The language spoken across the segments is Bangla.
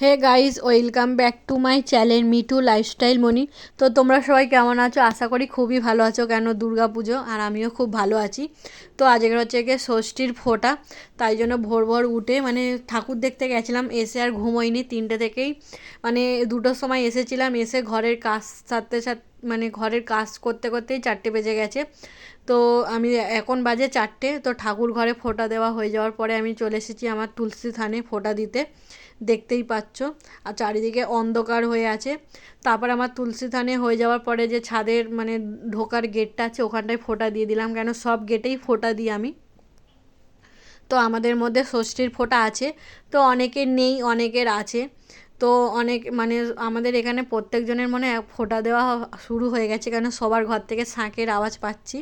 Hey guys welcome back to my channel Mitu lifestyle Moni তো তোমরা সবাই কেমন আছো? আশা করি খুবই ভালো আছো। কেন? দুর্গা পুজো আর আমিও খুব ভালো আছি। তো আজকের হচ্ছে গিয়ে ষষ্ঠীর ফোটা। তাই জন্য ভোর ভোর উঠে মানে ঠাকুর দেখতে গেছিলাম, এসে আর ঘুমোইনি। তিনটে থেকেই মানে দুটোর সময় এসেছিলাম, এসে ঘরের কাজ সারতে সারতে মানে ঘরের কাজ করতে করতেই চারটে বেজে গেছে। তো আমি এখন বাজে চারটে, তো ঠাকুর ঘরে ফোঁটা দেওয়া হয়ে যাওয়ার পরে আমি চলে এসেছি আমার তুলসী থানে ফোঁটা দিতে। দেখতেই পাচ্ছ, আর চারিদিকে অন্ধকার হয়ে আছে। তারপর আমার তুলসী থানে হয়ে যাওয়ার পরে যে ছাদের মানে ঢোকার গেটটা আছে, ওখানটায় ফোঁটা দিয়ে দিলাম, কেন সব গেটেই ফোঁটা দিই আমি। তো আমাদের মধ্যে ষষ্ঠীর ফোঁটা আছে, তো অনেকের নেই, অনেকের আছে। তো অনেক মানে আমাদের এখানে প্রত্যেকজনের মনে ফোঁটা দেওয়া শুরু হয়ে গেছে, কেন সবার ঘর থেকে শাঁখের আওয়াজ পাচ্ছি।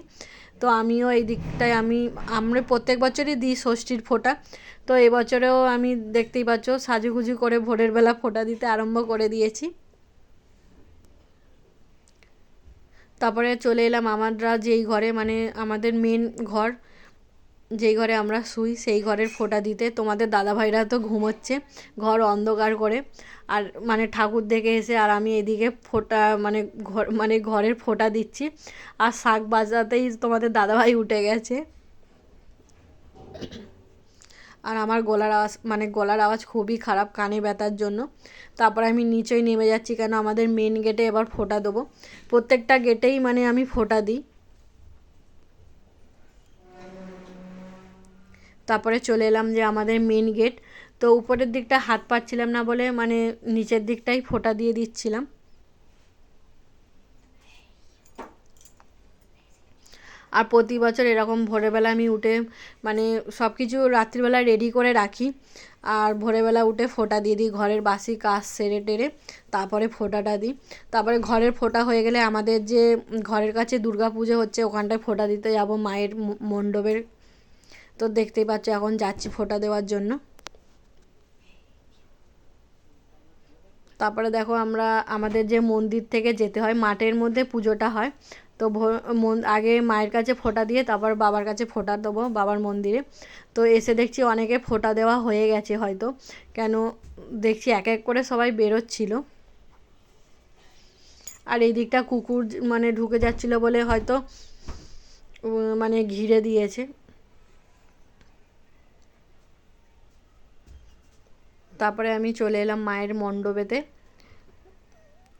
তো আমিও এই দিকটায়, আমি, আমরা প্রত্যেক বছরই দিই ষষ্ঠীর ফোঁটা। তো এবছরেও আমি দেখতেই পাচ্ছ, সাজুগুজু করে ভোরের বেলা ফোঁটা দিতে আরম্ভ করে দিয়েছি। তারপরে চলে এলাম আমাররা যেই ঘরে মানে আমাদের মেন ঘর। যেই ঘরে আমরা শুই, সেই ঘরের ফোঁটা দিতে তোমাদের দাদাভাইরা তো ঘুমোচ্ছে, ঘর অন্ধকার করে। আর মানে ঠাকুর দেখে এসে আর আমি এদিকে ফোঁটা মানে ঘর মানে ঘরের ফোঁটা দিচ্ছি। আর শাক বাজাতেই তোমাদের দাদাভাই উঠে গেছে। আর আমার গলার আওয়াজ মানে গলার আওয়াজ খুবই খারাপ কানে ব্যথার জন্য। তারপর আমি নিচেই নেমে যাচ্ছি কেন আমাদের মেন গেটে এবার ফোঁটা দেবো। প্রত্যেকটা গেটেই মানে আমি ফোঁটা দিই। তারপরে চলে এলাম যে আমাদের মেন গেট তো উপরের দিকটা হাত পাচ্ছিলাম না বলে মানে নিচের দিকটাই ফোঁটা দিয়ে দিচ্ছিলাম। আর প্রতি বছর এরকম ভোরবেলা আমি উঠে মানে সব কিছু রাত্রিবেলা রেডি করে রাখি, আর ভোরবেলা উঠে ফোঁটা দিয়ে দিই, ঘরের বাসি কাজ সেরে টেরে তারপরে ফোঁটাটা দিই। তারপরে ঘরের ফোঁটা হয়ে গেলে আমাদের যে ঘরের কাছে দুর্গা পুজো হচ্ছে, ওখানটায় ফোঁটা দিতে যাব মায়ের মণ্ডপের তো দেখতেই পাচ্ছ এখন যাচ্ছি ফোঁটা দেওয়ার জন্য। তারপরে দেখো আমরা আমাদের যে মন্দির থেকে যেতে হয়, মাঠের মধ্যে পুজোটা হয়। তো আগে মায়ের কাছে ফোঁটা দিয়ে তারপর বাবার কাছে ফোঁটা দেবো বাবার মন্দিরে। তো এসে দেখছি অনেকে ফোঁটা দেওয়া হয়ে গেছে হয়তো। কেন দেখছি এক এক করে সবাই বেরোচ্ছিল। আর এই দিকটা কুকুর মানে ঢুকে যাচ্ছিল বলে হয়তো মানে ঘিরে দিয়েছে। তারপরে আমি চলে এলাম মায়ের মণ্ডপেতে।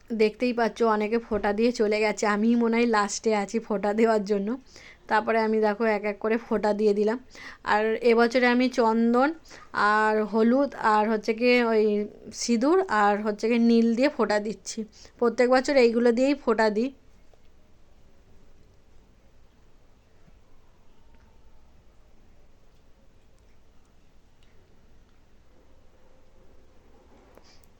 দেখতেই পাচ্ছ অনেকে ফোঁটা দিয়ে চলে গেছে। আমিই মনে হয় লাস্টে আছি ফোঁটা দেওয়ার জন্য। তারপরে আমি দেখো এক এক করে ফোঁটা দিয়ে দিলাম। আর এবছরে আমি চন্দন আর হলুদ আর হচ্ছে কি ওই সিঁদুর আর হচ্ছে কি নীল দিয়ে ফোঁটা দিচ্ছি। প্রত্যেক বছর এইগুলো দিয়েই ফোঁটা দিই।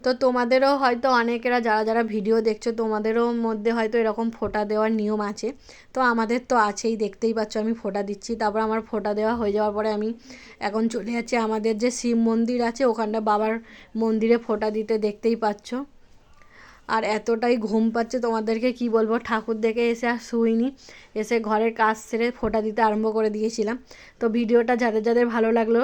তো তোমাদেরও হয়তো অনেকেরা যারা যারা ভিডিও দেখছ, তোমাদেরও মধ্যে হয়তো এরকম ফোঁটা দেওয়ার নিয়ম আছে। তো আমাদের তো আছেই, দেখতেই পাচ্ছ আমি ফোঁটা দিচ্ছি। তারপর আমার ফোঁটা দেওয়া হয়ে যাওয়ার পরে আমি এখন চলে যাচ্ছি আমাদের যে শিব মন্দির আছে, ওখানটা বাবার মন্দিরে ফোঁটা দিতে দেখতেই পাচ্ছ। আর এতটাই ঘুম পাচ্ছে তোমাদেরকে, কি বলব, ঠাকুর দেখে এসে আর শুইনি। এসে ঘরের কাজ সেরে ফোটা দিতে আরম্ভ করে দিয়েছিলাম। তো ভিডিওটা যাদের যাদের ভালো লাগল,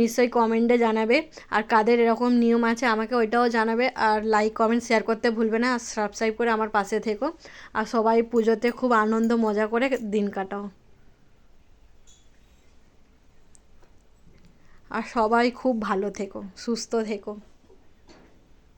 নিশ্চয়ই কমেন্টে জানাবে। আর কাদের এরকম নিয়ম আছে, আমাকে ওইটাও জানাবে। আর লাইক কমেন্ট শেয়ার করতে ভুলবে না। আর সাবস্ক্রাইব করে আমার পাশে থেকো। আর সবাই পুজোতে খুব আনন্দ, মজা করে দিন কাটাও। আর সবাই খুব ভালো থেকো, সুস্থ থেকো।